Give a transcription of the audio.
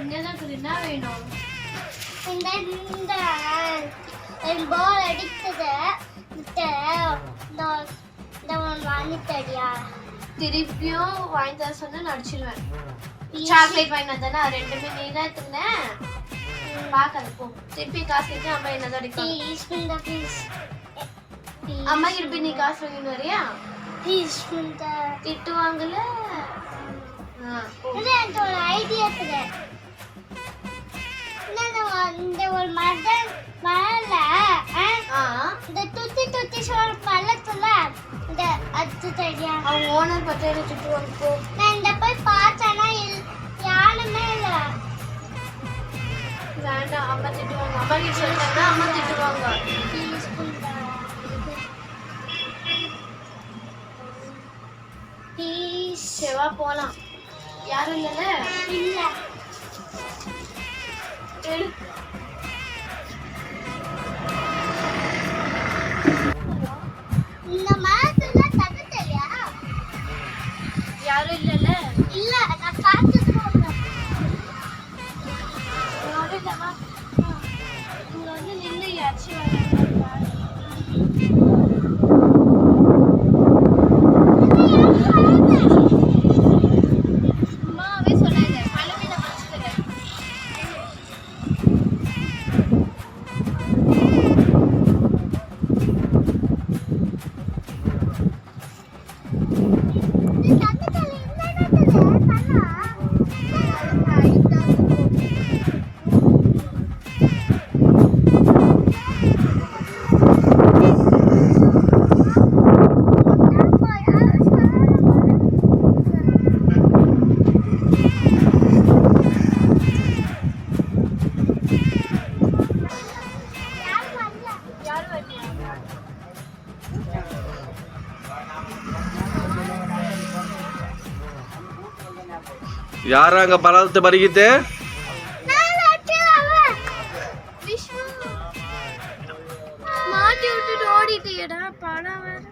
என்னதான் என்ன வேணும்? இந்த பால் அடித்ததை வாங்கி தடியா திருப்பியும் வாங்கி தர சொன்னா நடிச்சிருவேன் சாக்லேட் வாங்கி வந்தானே ரெண்டு நீ தான் எடுத்துனே பார்க்காது போ. திருப்பி காசு எடுத்து அம்மா என்ன தான் ப்ளீஸ் பிந்தா ப்ளீஸ் அம்மா கிட்ட நீ காசு வாங்கிட்டு வரியா? ப்ளீஸ் பிந்தா திட்டு வாங்கல? ஆ இது எனக்கு ஒரு ஐடியா இருக்குது. இந்த ஒரு- ஆ, ஆ. இந்த துத்தி துத்தி சொல்ற பள்ளத்துல இந்த அது தெரியா? அவங்க ஓனர் பத்தி எனக்கு திட்டுவாங்க போ. நான் இந்த போய் பார்த்தேன்னா யாருமே இல்ல. வேண்டாம் அம்மா திட்டுவாங்க. அம்மா கிட்ட சொல்லிட்டாங்கன்னா அம்மா திட்டுவாங்க. செவா போலாம். யாரும் இல்லைல்ல? இல்ல. யாரும் இல்லைல்ல? இல்ல நான் பார்த்துட்டு போகிறேன் யாரும் இல்லைம்மா இங்க வந்து நின்று யாச்சும் ಯಾರಂಗ ಬರಲ್ತ ಬರಿಗಿತೆ மாட்டி விட்டுட்டு ஓடிட்டீடா படம் வேற.